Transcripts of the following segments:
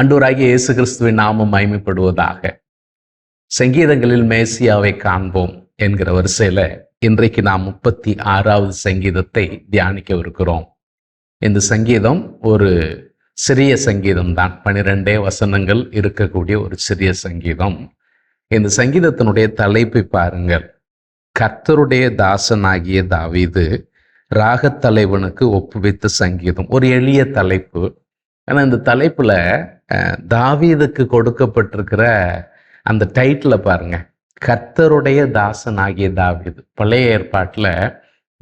அண்டூராகிய இயேசு கிறிஸ்துவின் நாமம் மயமைப்படுவதாக சங்கீதங்களில் மேசியாவை காண்போம் என்கிற வரிசையில் இன்றைக்கு நாம் முப்பத்தி ஆறாவது சங்கீதத்தை தியானிக்கவிருக்கிறோம். இந்த சங்கீதம் ஒரு சிறிய சங்கீதம் தான் பனிரெண்டே வசனங்கள் இருக்கக்கூடிய ஒரு சிறிய சங்கீதம். இந்த சங்கீதத்தினுடைய தலைப்பை பாருங்கள். கர்த்தருடைய தாசனாகிய தாவீது ராகத்தலைவனுக்கு ஒப்புவித்த சங்கீதம். ஒரு எளிய தலைப்பு. ஆனால் இந்த தலைப்பில் தாவீதுக்கு கொடுக்கப்பட்டிருக்கிற அந்த டைட்டில் பாருங்க. கர்த்தருடைய தாசன் ஆகிய தாவீது. பழைய ஏற்பாட்டில்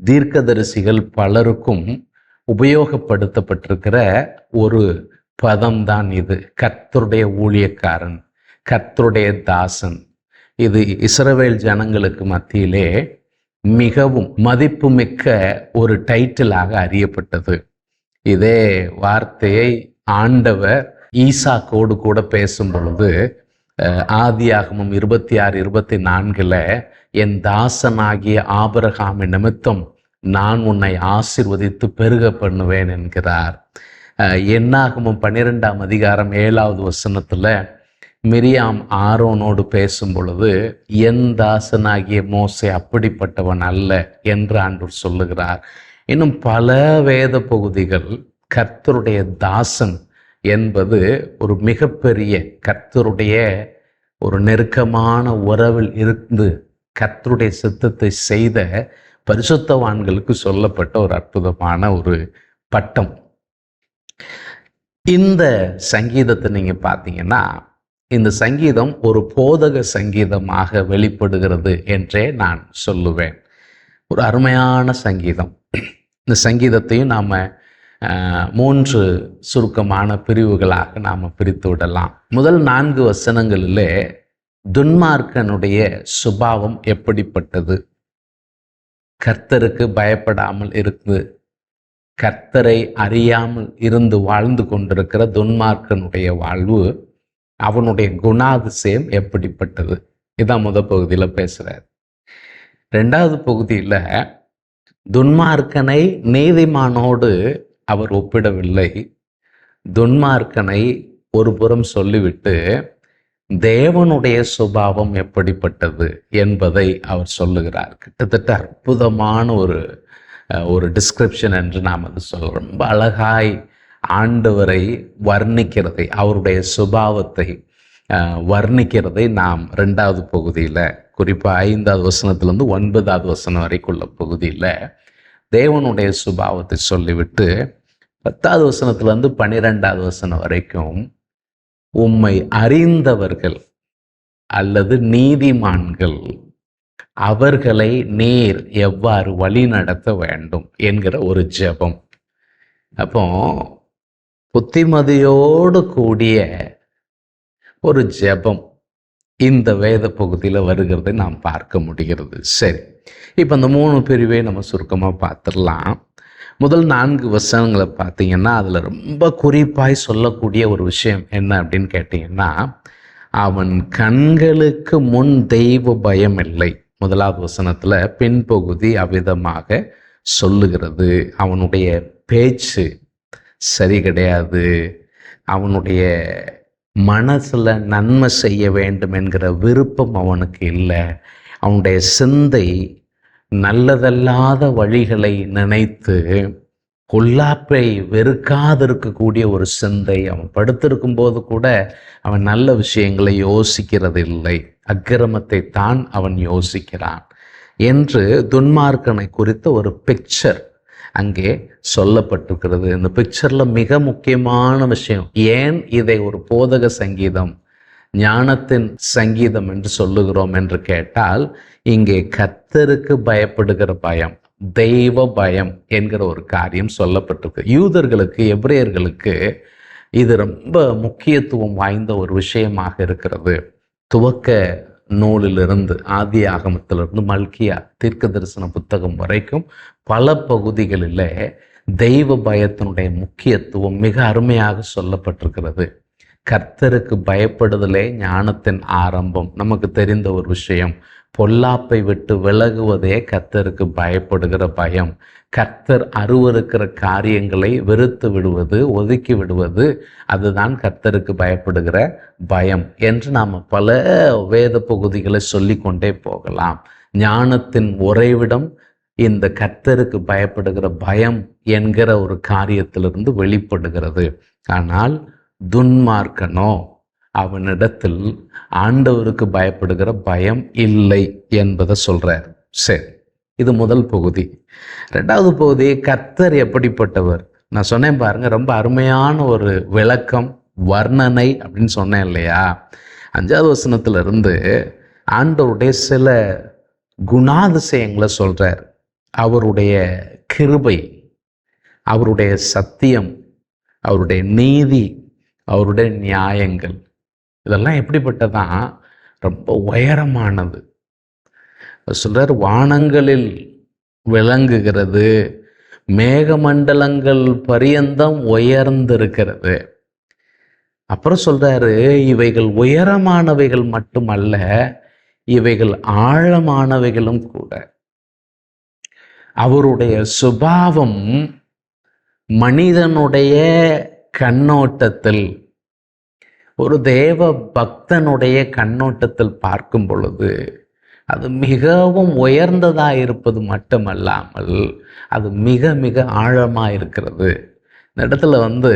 தீர்க்கதரிசிகள் பலருக்கும் உபயோகப்படுத்தப்பட்டிருக்கிற ஒரு பதம் தான் இது. கர்த்தருடைய ஊழியக்காரன் கர்த்தருடைய தாசன். இது இஸ்ரவேல் ஜனங்களுக்கு மத்தியிலே மிகவும் மதிப்புமிக்க ஒரு டைட்டிலாக அறியப்பட்டது. இதே வார்த்தையை ஆண்டவர் ஈசாக்கோடு கூட பேசும் பொழுது ஆதியாகமும் இருபத்தி ஆறு இருபத்தி நான்கில் என் தாசனாகிய ஆபரகாமி நிமித்தம் நான் உன்னை ஆசிர்வதித்து பெருக பண்ணுவேன் என்கிறார். என்னாகமும் பன்னிரெண்டாம் அதிகாரம் ஏழாவது வசனத்தில் மிரியாம் ஆரோனோடு பேசும் பொழுது என் தாசனாகிய மோசை அப்படிப்பட்டவன் அல்ல என்று ஆண்டூர் சொல்லுகிறார். இன்னும் பல வேத பகுதிகள் கர்த்தருடைய தாசன் என்பது ஒரு மிகப்பெரிய கர்த்தருடைய ஒரு நெருக்கமான உறவில் இருந்து கர்த்தருடைய சித்தத்தை செய்த பரிசுத்தவான்களுக்கு சொல்லப்பட்ட ஒரு அற்புதமான ஒரு பட்டம். இந்த சங்கீதத்தை நீங்கள் பார்த்தீங்கன்னா இந்த சங்கீதம் ஒரு போதக சங்கீதமாக வெளிப்படுகிறது என்றே நான் சொல்லுவேன். ஒரு அருமையான சங்கீதம். இந்த சங்கீதத்தையும் நாம் மூன்று சுருக்கமான பிரிவுகளாக நாம் பிரித்து விடலாம். முதல் நான்கு வசனங்களிலே துன்மார்க்கனுடைய சுபாவம் எப்படிப்பட்டது? கர்த்தருக்கு பயப்படாமல் இருந்து கர்த்தரை அறியாமல் இருந்து வாழ்ந்து கொண்டிருக்கிற துன்மார்க்கனுடைய வாழ்வு அவனுடைய குணாதிசயம் எப்படிப்பட்டது? இதான் முத பகுதியில் பேசுகிறார் ரெண்டாவது பகுதியில் துன்மார்க்கனை நீதிமானோடு அவர் ஒப்பிடவில்லை. துன்மார்க்கனை ஒரு புறம் சொல்லிவிட்டு தேவனுடைய சுபாவம் எப்படிப்பட்டது? என்பதை அவர் சொல்லுகிறார். கிட்டத்தட்ட அற்புதமான ஒரு ஒரு டிஸ்கிரிப்ஷன் என்று நாம் அது சொல்கிறோம் ரொம்ப அழகாய் ஆண்டவரை வர்ணிக்கிறதை அவருடைய சுபாவத்தை வர்ணிக்கிறதை நாம் ரெண்டாவது பகுதியில் குறிப்பாக ஐந்தாவது வசனத்திலேருந்து ஒன்பதாவது வசனம் வரைக்குள்ள பகுதியில் தேவனுடைய சுபாவத்தை சொல்லிவிட்டு பத்தாவது வசனத்துலேருந்து பன்னிரெண்டாவது வசனம் வரைக்கும் உம்மை அறிந்தவர்கள் அல்லது நீதிமான்கள் அவர்களை நீர் எவ்வாறு வழி நடத்த வேண்டும்? என்கிற ஒரு ஜெபம். அப்போ புத்திமதியோடு கூடிய ஒரு ஜெபம். இந்த வேத பகுதியில் வருகிறதை நாம் பார்க்க முடிகிறது. சரி இப்போ இந்த மூணு பிரிவை நம்ம சுருக்கமாக பார்த்துடலாம். முதல் நான்கு வசனங்களை பார்த்தீங்கன்னா அதில் ரொம்ப குறிப்பாய் சொல்லக்கூடிய ஒரு விஷயம் என்ன அப்படின்னு கேட்டிங்கன்னா அவன் கண்களுக்கு முன் தெய்வ பயம் இல்லை. முதலாவது வசனத்தில் பின்பகுதி அவ்விதமாக சொல்லுகிறது. அவனுடைய பேச்சு சரி கிடையாது. அவனுடைய மனசில் நன்மை செய்ய வேண்டும் என்கிற விருப்பம் அவனுக்கு இல்லை. அவனுடைய சிந்தை நல்லதல்லாத வழிகளை நினைத்து பொல்லாப்பை வெறுக்காதிருக்கக்கூடிய ஒரு சிந்தை அவன் படுத்திருக்கும் போது கூட அவன் நல்ல விஷயங்களை யோசிக்கிறது இல்லை அக்கிரமத்தை தான் அவன் யோசிக்கிறான். என்று துன்மார்க்கனை குறித்த ஒரு பிக்சர் அங்கே சொல்லப்பட்டிருக்கிறது. இந்த பிக்சரில் மிக முக்கியமான விஷயம் ஏன் இதை ஒரு போதக சங்கீதம் ஞானத்தின் சங்கீதம் என்று சொல்லுகிறோம் என்று கேட்டால் இங்கே கத்தருக்கு பயப்படுகிற பயம் தெய்வ பயம் என்கிற ஒரு காரியம் சொல்லப்பட்டிருக்கு. யூதர்களுக்கு எப்ரேயர்களுக்கு இது ரொம்ப முக்கியத்துவம் வாய்ந்த ஒரு விஷயமாக இருக்கிறது. துவக்க நூலிலிருந்து ஆதி ஆகமத்திலிருந்து மல்கியா தீர்க்க தரிசன புத்தகம் வரைக்கும் பல பகுதிகளில் தெய்வ பயத்தினுடைய முக்கியத்துவம் மிக அருமையாக சொல்லப்பட்டிருக்கிறது. கர்த்தருக்கு பயப்படுதலே ஞானத்தின் ஆரம்பம். நமக்கு தெரிந்த ஒரு விஷயம். பொல்லாப்பை விட்டு விலகுவதே கர்த்தருக்கு பயப்படுகிற பயம். கர்த்தர் அருவருக்கிற காரியங்களை வெறுத்து விடுவது ஒதுக்கி விடுவது அதுதான் கர்த்தருக்கு பயப்படுகிற பயம் என்று நாம் பல வேத பகுதிகளை சொல்லிக்கொண்டே போகலாம். ஞானத்தின் உறைவிடம் இந்த கர்த்தருக்கு பயப்படுகிற பயம் என்கிற ஒரு காரியத்திலிருந்து வெளிப்படுகிறது. ஆனால் துன்மார்க்கனோ அவனிடத்தில் ஆண்டவருக்கு பயப்படுகிற பயம் இல்லை என்பதை சொல்கிறார் சரி இது முதல் பகுதி. ரெண்டாவது பகுதி கர்த்தர் எப்படிப்பட்டவர்? நான் சொன்னேன் பாருங்க ரொம்ப அருமையான ஒரு விளக்கம் வர்ணனை அப்படின்னு சொன்னேன் இல்லையா? அஞ்சாவது வசனத்திலிருந்து ஆண்டவருடைய சில குணாதிசயங்களை சொல்கிறார் அவருடைய கிருபை அவருடைய சத்தியம் அவருடைய நீதி அவருடைய நியாயங்கள். இதெல்லாம் எப்படிப்பட்டதான் ரொம்ப உயரமானது. சொல்கிறார் வானங்களில் விளங்குகிறது. மேகமண்டலங்கள் பரியந்தம் உயர்ந்திருக்கிறது. அப்புறம் சொல்றாரு இவைகள் உயரமானவைகள் மட்டுமல்ல இவைகள் ஆழமானவைகளும் கூட. அவருடைய சுபாவம் மனிதனுடைய கண்ணோட்டத்தில் ஒரு தேவ பக்தனுடைய கண்ணோட்டத்தில் பார்க்கும் பொழுது அது மிகவும் உயர்ந்ததாக இருப்பது மட்டுமல்லாமல் அது மிக மிக ஆழமாக இருக்கிறது. இந்த இடத்துல வந்து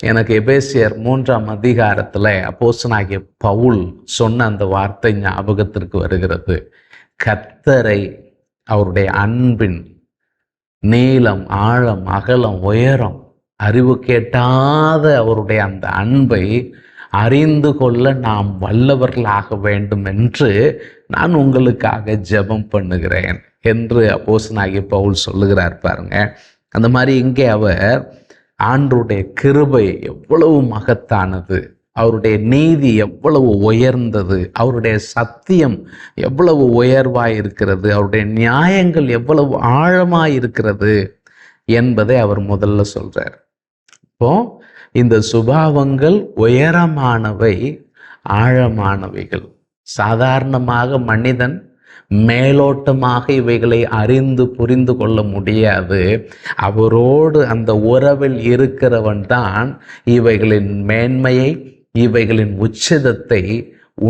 எனக்கு எபேசியர் மூன்றாம் அதிகாரத்தில் அப்போசனாகிய பவுல் சொன்ன அந்த வார்த்தை ஞாபகத்திற்கு வருகிறது. கத்தரை அவருடைய அன்பின் நீளம் ஆழம் அகலம் உயரம் அறிவு கேட்டாத அவருடைய அந்த அன்பை அறிந்து கொள்ள நாம் வல்லவர்களாக வேண்டும் என்று நான் உங்களுக்காக ஜெபம் பண்ணுகிறேன் என்று அப்போசனாகி பவுல் சொல்லுகிறார் பாருங்க. அந்த மாதிரி இங்கே அவர் ஆண்டருடைய கிருபை எவ்வளவு மகத்தானது அவருடைய நீதி எவ்வளவு உயர்ந்தது அவருடைய சத்தியம் எவ்வளவு உயர்வாய் இருக்கிறது அவருடைய நியாயங்கள் எவ்வளவு ஆழமாய் இருக்கிறது என்பதை அவர் முதல்ல சொல்றார். இப்போ இந்த சுபாவங்கள் உயரமானவை ஆழமானவைகள். சாதாரணமாக மனிதன் மேலோட்டமாக இவைகளை அறிந்து புரிந்து கொள்ள முடியாது. அவரோடு அந்த உறவில் இருக்கிறவன் தான் இவைகளின் மேன்மையை இவைகளின் உச்சிதத்தை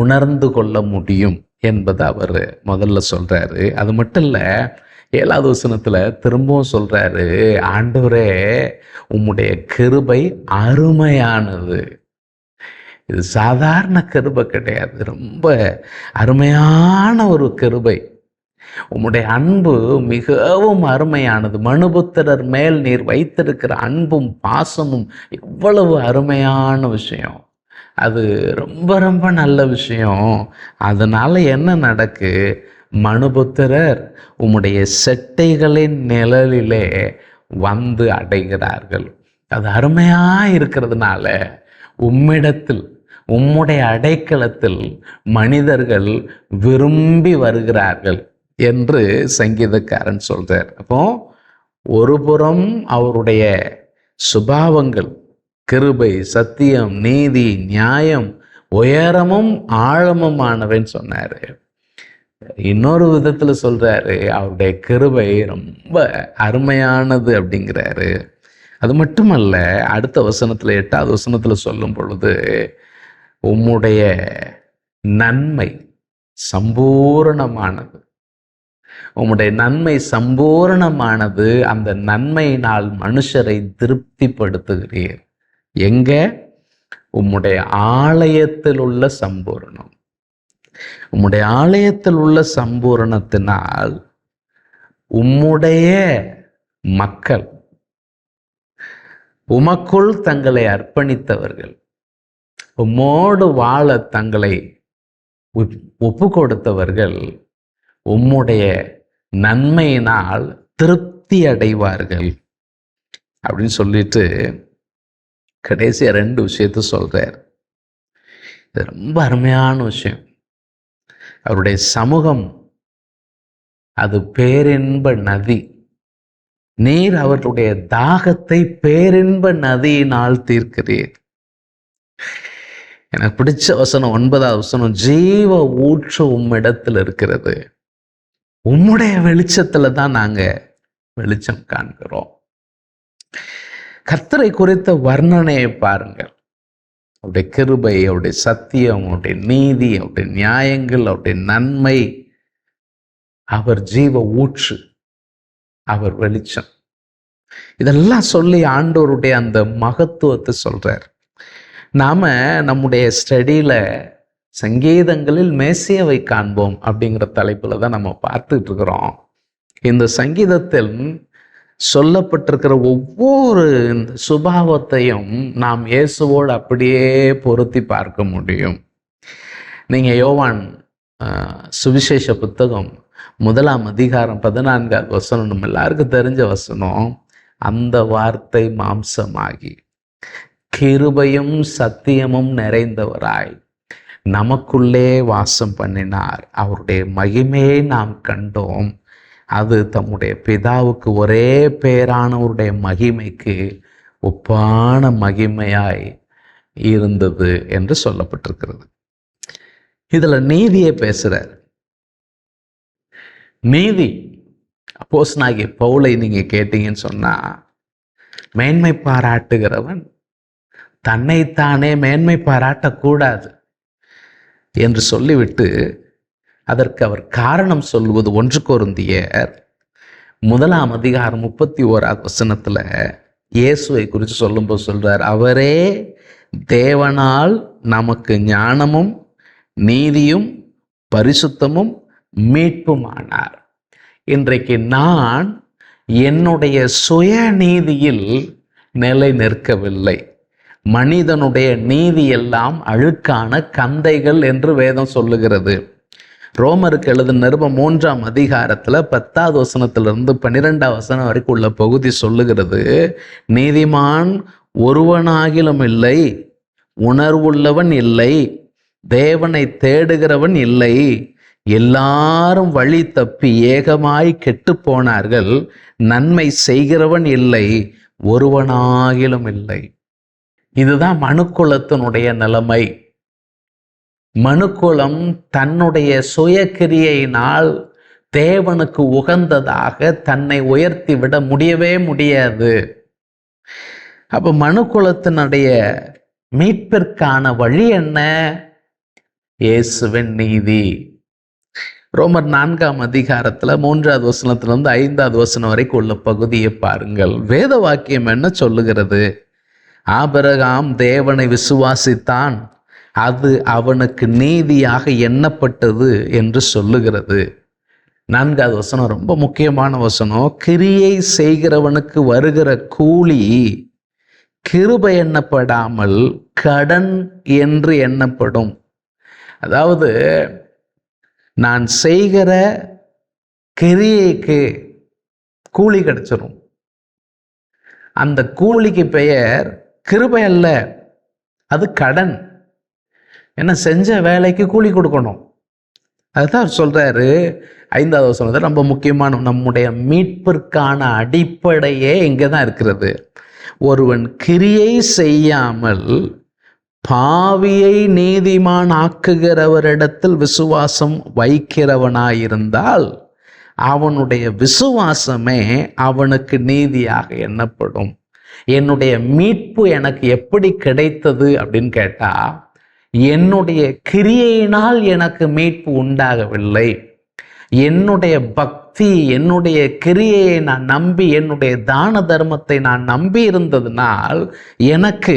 உணர்ந்து கொள்ள முடியும் என்பது அவர் முதல்ல சொல்கிறாரு அது மட்டும் இல்லை ஏழாவது வசனத்தில் திரும்பவும் சொல்கிறாரு ஆண்டவரே உம்முடைய கிருபை அருமையானது. இது சாதாரண கிருபை கிடையாது. ரொம்ப அருமையான ஒரு கிருபை. உம்முடைய அன்பு மிகவும் அருமையானது. மனுபுத்திரர் மேல் நீர் வைத்திருக்கிற அன்பும் பாசமும் எவ்வளவு அருமையான விஷயம். அது ரொம்ப ரொம்ப நல்ல விஷயம். அதனால் என்ன நடக்கு? மனுபுத்திரர் உம்முடைய செட்டைகளின் நிழலிலே வந்து அடைகிறார்கள். அது அருமையாக இருக்கிறதுனால உம்மிடத்தில் உம்முடைய அடைக்கலத்தில் மனிதர்கள் விரும்பி வருகிறார்கள் என்று சங்கீதக்காரன் சொல்கிறார் அப்போ ஒரு புறம் அவருடைய சுபாவங்கள் கிருபை சத்தியம் நீதி நியாயம் உயரமும் ஆழமுமானவன் சொன்னார். இன்னொரு விதத்துல சொல்றாரு அவருடைய கிருபை ரொம்ப அருமையானது அப்படிங்கிறாரு. அது மட்டுமல்ல அடுத்த வசனத்துல எட்டாவது வசனத்துல சொல்லும் பொழுது உம்முடைய நன்மை சம்பூரணமானது. உம்முடைய நன்மை சம்பூரணமானது அந்த நன்மையினால் மனுஷரை திருப்திப்படுத்துகிறீர். எங்க? உம்முடைய ஆலயத்தில் உள்ள சம்பூரணம். உம்முடைய ஆலயத்தில் உள்ள சம்பூரணத்தினால் உம்முடைய மக்கள் உமக்குள் தங்களை அர்ப்பணித்தவர்கள் உம்மோடு வாழ தங்களை ஒப்பு கொடுத்தவர்கள் உம்முடைய நன்மையினால் திருப்தி அடைவார்கள். அப்படின்னு சொல்லிட்டு கடைசியாக ரெண்டு விஷயத்த சொல்கிறார் இது ரொம்ப அருமையான விஷயம். அவருடைய சமூகம் அது பேரின்ப நதி. நீர் அவர்களுடைய தாகத்தை பேரின்ப நதியினால் தீர்க்கிறீர். எனக்கு பிடிச்ச வசனம் ஒன்பதாவது வசனம் ஜீவ ஊற்று உம்மிடத்தில் இருக்கிறது. உம்முடைய வெளிச்சத்துல தான் நாங்க வெளிச்சம் காண்கிறோம். கத்தரை குறித்த வர்ணனையை பாருங்கள். அவருடைய கிருபை அவருடைய சத்தியம் அவருடைய நீதி அவருடைய நியாயங்கள் அவருடைய நன்மை. அவர் ஜீவ ஊற்று அவர் வெளிச்சம். இதெல்லாம் சொல்லி ஆண்டோருடைய அந்த மகத்துவத்தை சொல்றார். நாம நம்முடைய ஸ்டடியில சங்கீதங்களில் மேசியவை காண்போம் அப்படிங்கிற தலைப்புல தான் நம்ம பார்த்துட்டு இருக்கிறோம். இந்த சங்கீதத்தில் சொல்லப்பட்டிருக்கிற ஒவ்வொரு இந்த சுபாவத்தையும் நாம் இயேசுவோடு அப்படியே பொருத்தி பார்க்க முடியும். நீங்கள் யோவான் சுவிசேஷ புத்தகம் முதலாம் அதிகாரம் பதினான்காவது வசனம் நம்ம எல்லாருக்கும் தெரிஞ்ச வசனம் அந்த வார்த்தை மாம்சமாகி கிருபையும் சத்தியமும் நிறைந்தவராய் நமக்குள்ளே வாசம் பண்ணினார். அவருடைய மகிமையை நாம் கண்டோம். அது தம்முடைய பிதாவுக்கு ஒரே பேரானவருடைய மகிமைக்கு ஒப்பான மகிமையாய் இருந்தது என்று சொல்லப்பட்டிருக்கிறது. இதில் நீதியை பேசுகிறார் நீதி. அப்போஸ் நாகி பவுலை நீங்கள் கேட்டீங்கன்னு சொன்னால் மேன்மை பாராட்டுகிறவன் தன்னைத்தானே மேன்மை பாராட்டக்கூடாது என்று சொல்லிவிட்டு அதற்கு அவர் காரணம் சொல்லுவது ஒன்று கோருந்தியர் முதலாம் அதிகாரம் முப்பத்தி ஓராவது வசனத்தில் இயேசுவை குறித்து சொல்லும்போது சொல்கிறார் அவரே தேவனால் நமக்கு ஞானமும் நீதியும் பரிசுத்தமும் மீட்புமானார். இன்றைக்கு நான் என்னுடைய சுய நீதியில் நிலை நிற்கவில்லை. மனிதனுடைய நீதி எல்லாம் அழுக்கான கந்தைகள் என்று வேதம் சொல்லுகிறது. ரோமருக்கு எழுதின நிருபம் மூன்றாம் அதிகாரத்தில் பத்தாவது வசனத்திலிருந்து பன்னிரெண்டாம் வசனம் வரைக்கும் உள்ள பகுதி சொல்லுகிறது நீதிமான் ஒருவனாகிலும் இல்லை உணர்வுள்ளவன் இல்லை தேவனை தேடுகிறவன் இல்லை எல்லாரும் வழி தப்பி ஏகமாய் கெட்டு போனார்கள் நன்மை செய்கிறவன் இல்லை ஒருவனாகிலும் இல்லை. இதுதான் மனுக்குலத்தினுடைய நிலைமை. மனுக்குலம் தன்னுடைய சுயக்கிரியையினால் தேவனுக்கு உகந்ததாக தன்னை உயர்த்தி விட முடியவே முடியாது. அப்போ மனுக்குலத்தினுடைய மீட்பிற்கான வழி என்ன? இயேசுவின் நீதி. ரோமர் நான்காம் அதிகாரத்துல மூன்றாவது வசனத்திலிருந்து ஐந்தாவது வசனம் வரைக்கும் உள்ள பகுதியை பாருங்கள். வேத வாக்கியம் என்ன சொல்லுகிறது? ஆபரகாம் தேவனை விசுவாசித்தான் அது அவனுக்கு நீதியாக எண்ணப்பட்டது என்று சொல்லுகிறது. நான்காவது வசனம் ரொம்ப முக்கியமான வசனம். கிரியை செய்கிறவனுக்கு வருகிற கூலி கிருபை எண்ணப்படாமல் கடன் என்று எண்ணப்படும். அதாவது நான் செய்கிற கிரியைக்கு கூலி கிடைச்சிடும் அந்த கூலிக்கு பெயர் கிருபை அல்ல அது கடன். ஏன்னா செஞ்ச வேலைக்கு கூலி கொடுக்கணும். அதுதான் அவர் ஐந்தாவது வசனத்தில் ரொம்ப முக்கியமான நம்முடைய மீட்பிற்கான அடிப்படையே இங்கே தான் இருக்கிறது. ஒருவன் கிரியை செய்யாமல் பாவியை நீதிமான் ஆக்குகிறவரிடத்தில் விசுவாசம் வைக்கிறவனாயிருந்தால் அவனுடைய விசுவாசமே அவனுக்கு நீதியாக எண்ணப்படும். என்னுடைய மீட்பு எனக்கு எப்படி கிடைத்தது அப்படின்னு கேட்டால் என்னுடைய கிரியையினால் எனக்கு மீட்பு உண்டாகவில்லை. என்னுடைய பக்தி என்னுடைய கிரியையை நான் நம்பி என்னுடைய தான தர்மத்தை நான் நம்பி இருந்ததுனால் எனக்கு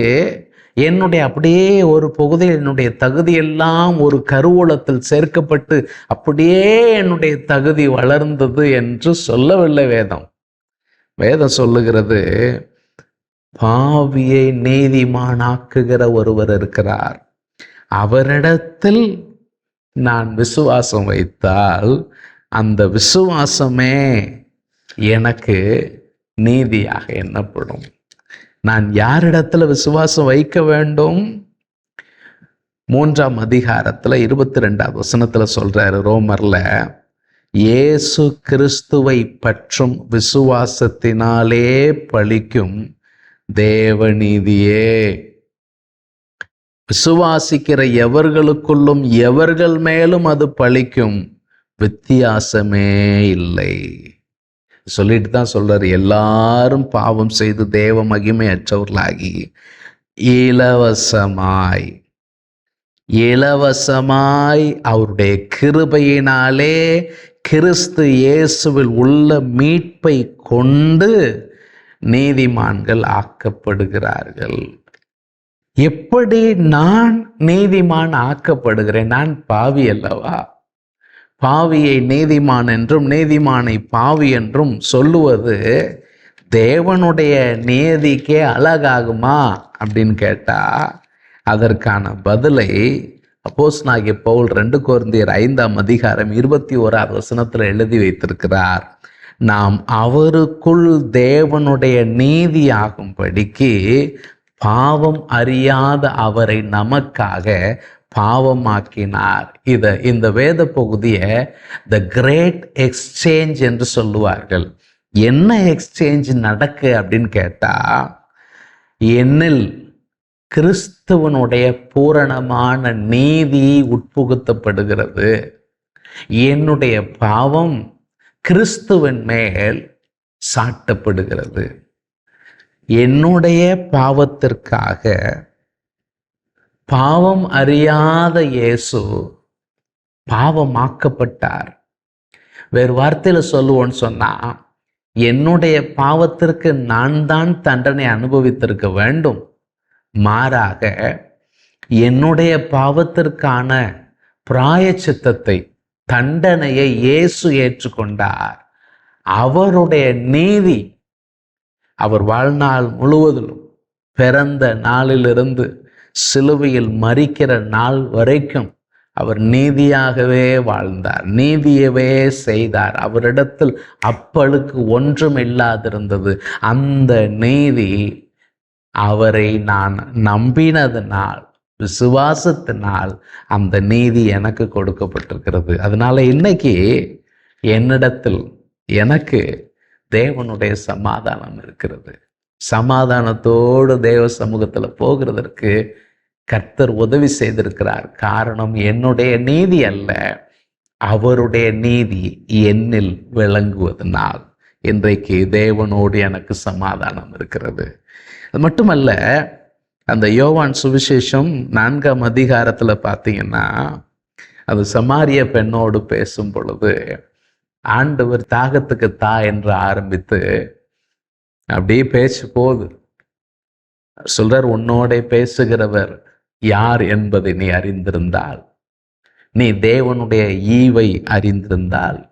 என்னுடைய அப்படியே ஒரு பகுதியில் என்னுடைய தகுதியெல்லாம் ஒரு கருவூலத்தில் சேர்க்கப்பட்டு அப்படியே என்னுடைய தகுதி வளர்ந்தது என்று சொல்லவில்லை வேதம். வேதம் சொல்லுகிறது பாவியை நீதிமானாக்குகிற ஒருவர் இருக்கிறார். அவரிடத்தில் நான் விசுவாசம் வைத்தால் அந்த விசுவாசமே எனக்கு நீதியாக எண்ணப்படும். நான் யாரிடத்துல விசுவாசம் வைக்க வேண்டும்? மூன்றாம் அதிகாரத்தில் இருபத்தி ரெண்டாவது வசனத்தில் சொல்கிறாரு ரோமரில் இயேசு கிறிஸ்துவை பற்றும் விசுவாசத்தினாலே பழிக்கும் தேவநீதியே விசுவாசிக்கிற எவர்களுக்குள்ளும் எவர்கள் மேலும் அது பழிக்கும்? வித்தியாசமே இல்லை. சொல்லிட்டு தான் சொல்றாரு. எல்லாரும் பாவம் செய்து தேவ மகிமையற்றவர்களாகி இலவசமாய் இலவசமாய் அவருடைய கிருபையினாலே கிறிஸ்து இயேசுவில் உள்ள மீட்பை கொண்டு நீதிமான்கள் ஆக்கப்படுகிறார்கள். எப்படி நான் நீதிமான் ஆக்கப்படுகிறேன்? நான் பாவி அல்லவா? பாவியை நீதிமான் என்றும் நீதிமானை பாவி என்றும் சொல்லுவது தேவனுடைய நீதிக்கே அழகாகுமா அப்படின்னு கேட்டா அதற்கான பதிலை அப்போஸ் நாகிய பவுல் ரெண்டு குழந்தையர் ஐந்தாம் அதிகாரம் இருபத்தி ஓராறு வசனத்தில் எழுதி வைத்திருக்கிறார். நாம் அவருக்குள் தேவனுடைய நீதி ஆகும்படிக்கு பாவம் அறியாத அவரை நமக்காக பாவமாக்கினார். இத இந்த வேத பகுதியை த கிரேட் எக்ஸ்சேஞ்ச் என்று சொல்லுவார்கள். என்ன எக்ஸ்சேஞ்ச் நடக்கு அப்படின்னு கேட்டா என்னில் கிறிஸ்துவனுடைய பூரணமான நீதி உட்புகுத்தப்படுகிறது. என்னுடைய பாவம் கிறிஸ்துவின் மேல் சாட்டப்படுகிறது. என்னுடைய பாவத்திற்காக பாவம் அறியாத இயேசு பாவமாக்கப்பட்டார். வேறு வார்த்தையில் சொல்லுவோன்னு சொன்னால் என்னுடைய பாவத்திற்கு நான் தான் தண்டனை அனுபவித்திருக்க வேண்டும். மாறாக என்னுடைய பாவத்திற்கான பிராயச்சித்தத்தை தண்டனையை இயேசு ஏற்றுக்கொண்டார். அவருடைய நீதி அவர் வாழ்நாள் முழுவதிலும் பிறந்த நாளிலிருந்து சிலுவையில் மறிக்கிற நாள் வரைக்கும் அவர் நீதியாகவே வாழ்ந்தார் நீதியவே செய்தார். அவரிடத்தில் அப்பழுக்கு ஒன்றும் இல்லாதிருந்தது. அந்த நீதி அவரை நான் நம்பினதுனால் விசுவாசத்தினால் அந்த நீதி எனக்கு கொடுக்கப்பட்டிருக்கிறது. அதனால இன்னைக்கு என்னிடத்தில் எனக்கு தேவனுடைய சமாதானம் இருக்கிறது. சமாதானத்தோடு தேவ சமூகத்தில் போகிறதற்கு கர்த்தர் உதவி செய்திருக்கிறார். காரணம் என்னுடைய நீதி அல்ல அவருடைய நீதி என்னில் விளங்குவதனால். இன்றைக்கு தேவனோடு எனக்கு சமாதானம் இருக்கிறது. அது மட்டுமல்ல அந்த யோவான் சுவிசேஷம் நான்காம் அதிகாரத்தில் பார்த்தீங்கன்னா அது சமாரிய பெண்ணோடு பேசும் பொழுது ஆண்டவர் தாகத்துக்கு தா என்று ஆரம்பித்து அப்படியே பேச்சு போகுது. சொல்றார் உன்னோட பேசுகிறவர் யார் என்பதை நீ அறிந்திருந்தால். நீ தேவனுடைய ஈவை அறிந்திருந்தால்.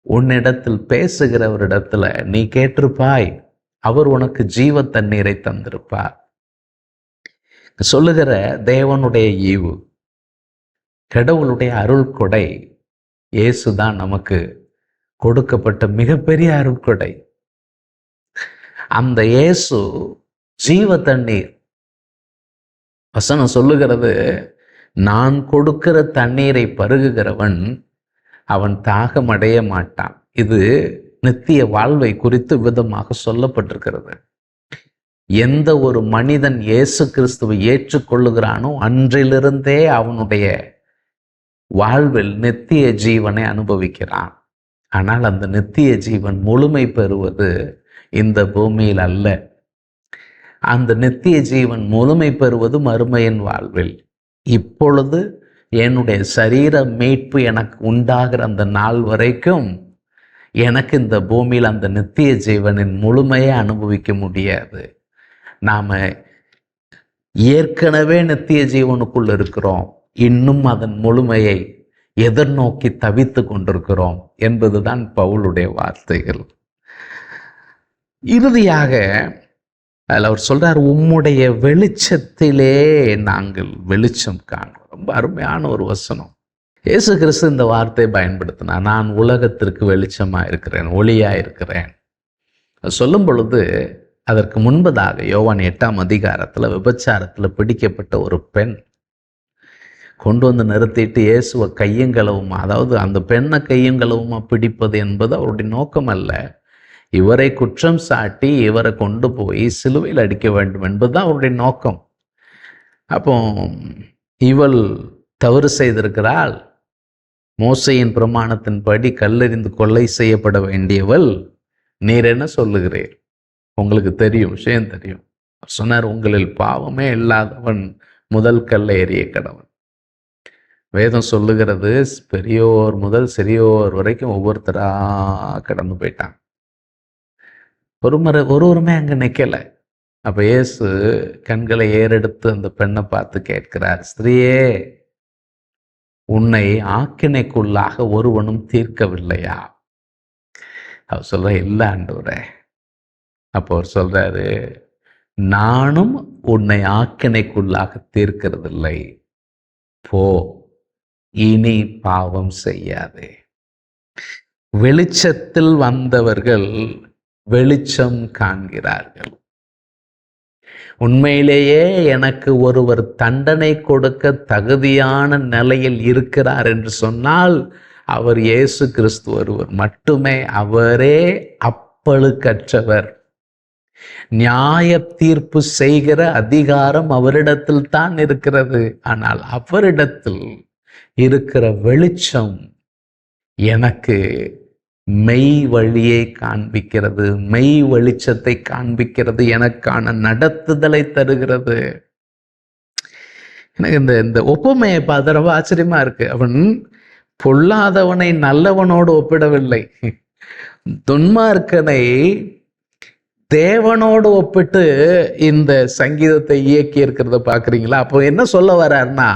உன்னிடத்தில் பேசுகிறவரிடத்துல நீ கேட்டிருப்பாய். அவர் உனக்கு ஜீவ தண்ணீரை தந்திருப்பார். சொல்லுகிற தேவனுடைய ஈவு கடவுளுடைய அருள் கொடை இயேசு தான் நமக்கு கொடுக்கப்பட்ட மிகப்பெரிய அருட்கொடை. அந்த இயேசு ஜீவ தண்ணீர். வசனம் சொல்லுகிறது நான் கொடுக்கிற தண்ணீரை பருகுகிறவன் அவன் தாகம் அடைய மாட்டான். இது நித்திய வாழ்வை குறித்து விதமாக சொல்லப்பட்டிருக்கிறது. எந்த ஒரு மனிதன் இயேசு கிறிஸ்துவை ஏற்றுக்கொள்ளுகிறானோ அன்றிலிருந்தே அவனுடைய வாழ்வில் நித்திய ஜீவனை அனுபவிக்கிறான். ஆனால் அந்த நித்திய ஜீவன் முழுமை பெறுவது இந்த பூமியில் அல்ல. அந்த நித்திய ஜீவன் முழுமை பெறுவது மறுமையின் வாழ்வில். இப்பொழுது என்னுடைய சரீர மீட்பு எனக்கு உண்டாகிற அந்த நாள் வரைக்கும் எனக்கு இந்த பூமியில் அந்த நித்திய ஜீவனின் முழுமையை அனுபவிக்க முடியாது. நாம் ஏற்கனவே நித்திய ஜீவனுக்குள் இருக்கிறோம். இன்னும் அதன் முழுமையை எதிர்நோக்கி தவித்து கொண்டிருக்கிறோம் என்பதுதான் பவுலுடைய வார்த்தைகள். இறுதியாக அதில் அவர் சொல்றார் உம்முடைய வெளிச்சத்திலே நாங்கள் வெளிச்சம் காணும் ரொம்ப அருமையான ஒரு வசனம். இயேசு கிறிஸ்து இந்த வார்த்தையை பயன்படுத்தினார். நான் உலகத்திற்கு வெளிச்சமாக இருக்கிறேன் ஒளியாக இருக்கிறேன். சொல்லும் பொழுது அதற்கு முன்பதாக யோவான் எட்டாம் அதிகாரத்தில் விபச்சாரத்தில் பிடிக்கப்பட்ட ஒரு பெண் கொண்டு வந்து நிறுத்திட்டு இயேசுவை கையங்களவுமா அதாவது அந்த பெண்ணை கையங்களவுமா பிடிப்பது என்பது அவருடைய நோக்கம் அல்ல இவரை குற்றம் சாட்டி இவரை கொண்டு போய் சிலுவையில் அடிக்க வேண்டும் என்பதுதான் அவருடைய நோக்கம். அப்போ இவள் தவறு செய்திருக்கிறாள். மோசையின் பிரமாணத்தின்படி கல்லெறிந்து கொள்ளை செய்யப்பட வேண்டியவள் நீர் என்ன சொல்லுகிறீர்? உங்களுக்கு தெரியும் விஷயம் தெரியும். சொன்னார் உங்களில் பாவமே இல்லாதவன் முதல் கல்லை எறிய கடவன் வேதம் சொல்லுகிறது பெரியோர் முதல் சிறியோர் வரைக்கும் ஒவ்வொருத்தரா கடந்து போயிட்டான் ஒரு முறை ஒருவருமே அங்க நிக்கல. அப்ப இயேசு கண்களை ஏறெடுத்து அந்த பெண்ணை பார்த்து கேட்கிறார் ஸ்திரீயே உன்னை ஆக்கினைக்குள்ளாக ஒருவனும் தீர்க்கவில்லையா? அவர் சொல்கிற இல்ல ஆண்டவரே. அப்போ அவர் சொல்றாரு நானும் உன்னை ஆக்கினைக்குள்ளாக தீர்க்கிறதில்லை. போ இனி பாவம் செய்யாதே. வெளிச்சத்தில் வந்தவர்கள் வெளிச்சம் காண்கிறார்கள். உண்மையிலேயே எனக்கு ஒருவர் தண்டனை கொடுக்க தகுதியான நிலையில் இருக்கிறார் என்று சொன்னால் அவர் இயேசு கிறிஸ்து ஒருவர் மட்டுமே அவரே அப்பழுக்கற்றவர். நியாய தீர்ப்பு செய்கிற அதிகாரம் அவரிடத்தில் தான் இருக்கிறது. ஆனால் அவரிடத்தில் இருக்கிற வெளிச்சம் எனக்கு மெய் வழியை காண்பிக்கிறது மெய் வெளிச்சத்தை காண்பிக்கிறது எனக்கான நடத்துதலை தருகிறது. எனக்கு இந்த இந்த ஒப்புமையை பார்த்து ரொம்ப ஆச்சரியமா இருக்கு. அவன் பொல்லாதவனை நல்லவனோடு ஒப்பிடவில்லை. துன்மார்க்கனை தேவனோடு ஒப்பிட்டு இந்த சங்கீதத்தை இயக்கி இருக்கிறத பார்க்குறீங்களா? அப்போ என்ன சொல்ல வர்றாருன்னா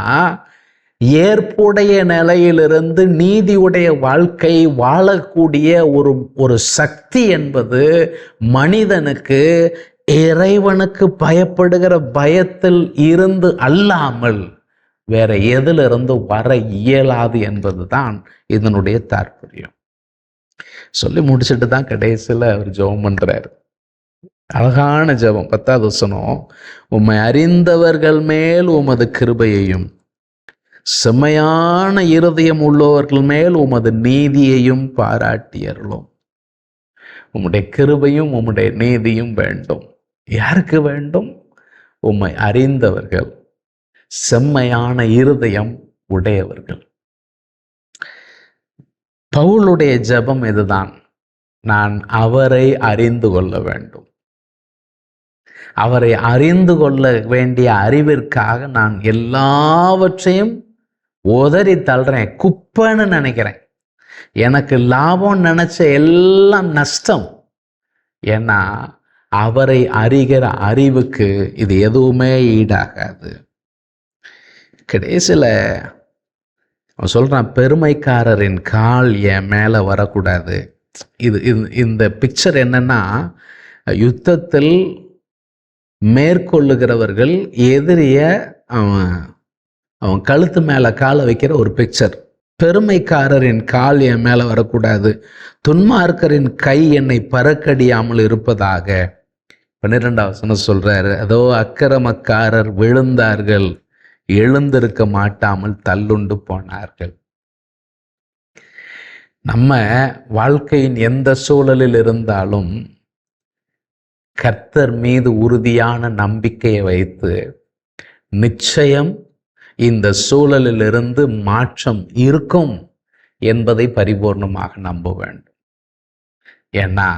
ஏற்புடைய நிலையிலிருந்து நீதியுடைய வாழ்க்கை வாழக்கூடிய ஒரு ஒரு சக்தி என்பது மனிதனுக்கு இறைவனுக்கு பயப்படுகிற பயத்தில் இருந்து அல்லாமல் வேற எதிலிருந்து வர இயலாது என்பதுதான் இதனுடைய தாற்பயம். சொல்லி முடிச்சுட்டு தான் கடைசியில் அவர் ஜெபம் பண்ணுறாரு அழகான ஜெபம் பத்தாவது வசனம் உம்மை அறிந்தவர்கள் மேல் உமது கிருபையையும் செம்மையான இருதயம் உள்ளவர்கள் மேல் உமது நீதியையும் பாராட்டியருளும். உம்முடைய கிருபையும் உம்முடைய நீதியும் வேண்டும். யாருக்கு வேண்டும்? உம்மை அறிந்தவர்கள். செம்மையான இருதயம் உடையவர்கள். பவுளுடைய ஜெபம் இதுதான். நான் அவரை அறிந்து கொள்ள வேண்டும். அவரை அறிந்து கொள்ள வேண்டிய அறிவிற்காக நான் எல்லாவற்றையும் உதறி தள்ளுறேன் குப்பைன்னு நினைக்கிறேன். எனக்கு லாபம் நினைச்ச எல்லாம் நஷ்டம். ஏன்னா அவரை அறிகிற அறிவுக்கு இது எதுவுமே ஈடாகாது. கடைசியில் அவன் சொல்கிறான் பெருமைக்காரரின் கால் என் மேலே வரக்கூடாது. இது இது- இந்த பிக்சர் என்னன்னா யுத்தத்தில் மேற்கொள்ளுகிறவர்கள் எதிரிய அவன் கழுத்து மேலே காலை வைக்கிற ஒரு பிக்சர் பெருமைக்காரரின் கால் என் மேலே வரக்கூடாது. துன்மார்க்கரின் கை என்னை பறக்கடியாமல் இருப்பதாக பன்னிரெண்டாவது சொல்கிறாரு அதோ அக்கிரமக்காரர் விழுந்தார்கள். எழுந்திருக்க மாட்டாமல் தள்ளுண்டு போனார்கள். நம்ம வாழ்க்கையின் எந்த சூழலில் இருந்தாலும் கர்த்தர் மீது உறுதியான நம்பிக்கையை வைத்து நிச்சயம் இந்த சூழலிலிருந்து மாற்றம் இருக்கும் என்பதை பரிபூர்ணமாக நம்ப வேண்டும். ஏன்னா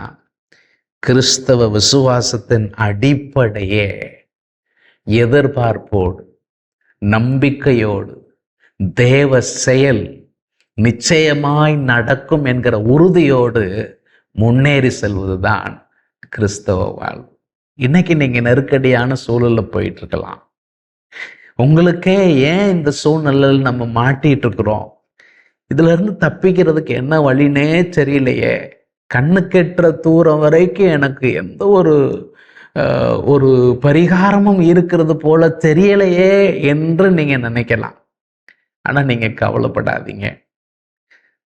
கிறிஸ்தவ விசுவாசத்தின் அடிப்படையே எதிர்பார்ப்போடு நம்பிக்கையோடு தேவ செயல் நிச்சயமாய் நடக்கும் என்கிற உறுதியோடு முன்னேறி செல்வதுதான் கிறிஸ்தவ வாழ்வு. இன்னைக்கு நீங்க நெருக்கடியான சூழல்ல போயிட்டு இருக்கலாம். உங்களுக்கே ஏன் இந்த சூழ்நிலையில் நம்ம மாட்டிகிட்டு இருக்கிறோம் இதுலேருந்து தப்பிக்கிறதுக்கு என்ன வழினே சரியில்லையே கண்ணு கெட்டுற தூரம் வரைக்கும் எனக்கு எந்த ஒரு ஒரு பரிகாரமும் இருக்கிறது போல தெரியலையே என்று நீங்கள் நினைக்கலாம். ஆனால் நீங்கள் கவலைப்படாதீங்க.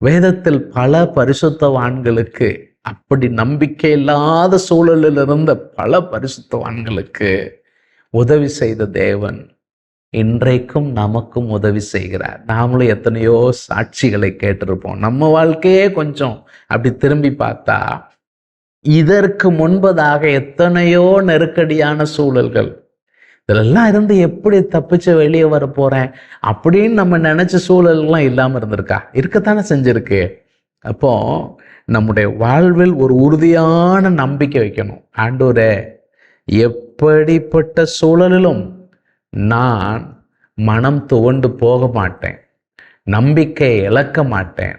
வேதத்தில் பல பரிசுத்தவான்களுக்கு அப்படி நம்பிக்கை இல்லாத சூழலில் இருந்த பல பரிசுத்தவான்களுக்கு உதவி செய்த தேவன் இன்றைக்கும் நமக்கும் உதவி செய்கிறார். நாமளும் எத்தனையோ சாட்சிகளை கேட்டிருப்போம். நம்ம வாழ்க்கையே கொஞ்சம் அப்படி திரும்பி பார்த்தா இதற்கு முன்பதாக எத்தனையோ நெருக்கடியான சூழல்கள். இதெல்லாம் இருந்து எப்படி தப்பிச்சு வெளியே வர போறேன்? அப்படின்னு நம்ம நினைச்ச சூழல்லாம் இல்லாமல் இருந்திருக்கா? இருக்கத்தானே செஞ்சிருக்கு. அப்போ நம்முடைய வாழ்வில் ஒரு உறுதியான நம்பிக்கை வைக்கணும். ஆண்டோரே எப்படிப்பட்ட சூழலிலும் நான் மனம் துவண்டு போக மாட்டேன். நம்பிக்கை இழக்க மாட்டேன்.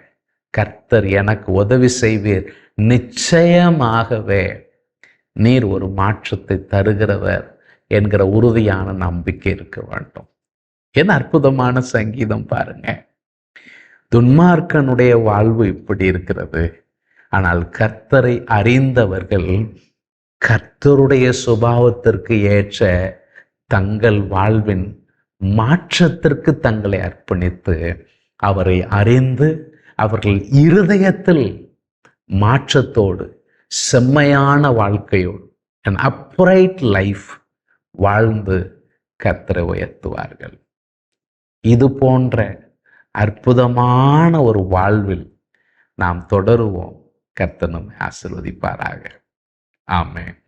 கர்த்தர் எனக்கு உதவி செய்வீர். நிச்சயமாகவே நீர் ஒரு மாற்றத்தை தருகிறவர் என்கிற உறுதியான நம்பிக்கை இருக்க வேண்டும். என் அற்புதமான சங்கீதம் பாருங்க. துன்மார்க்கனுடைய வாழ்வு இப்படி இருக்கிறது. ஆனால் கர்த்தரை அறிந்தவர்கள் கர்த்தருடைய சுபாவத்திற்கு ஏற்ற தங்கள் வாழ்வின் மாற்றத்திற்கு தங்களை அர்ப்பணித்து அவரை அறிந்து அவர்கள் இருதயத்தில் மாற்றத்தோடு செம்மையான வாழ்க்கையோடு அண்ட் அப்ரைட் லைஃப் வாழ்ந்து கர்த்தரை உயர்த்துவார்கள். இது போன்ற அற்புதமான ஒரு வாழ்வில் நாம் தொடருவோம். கத்தனும் ஆசிர்வதிப்பாராக. ஆமேன்.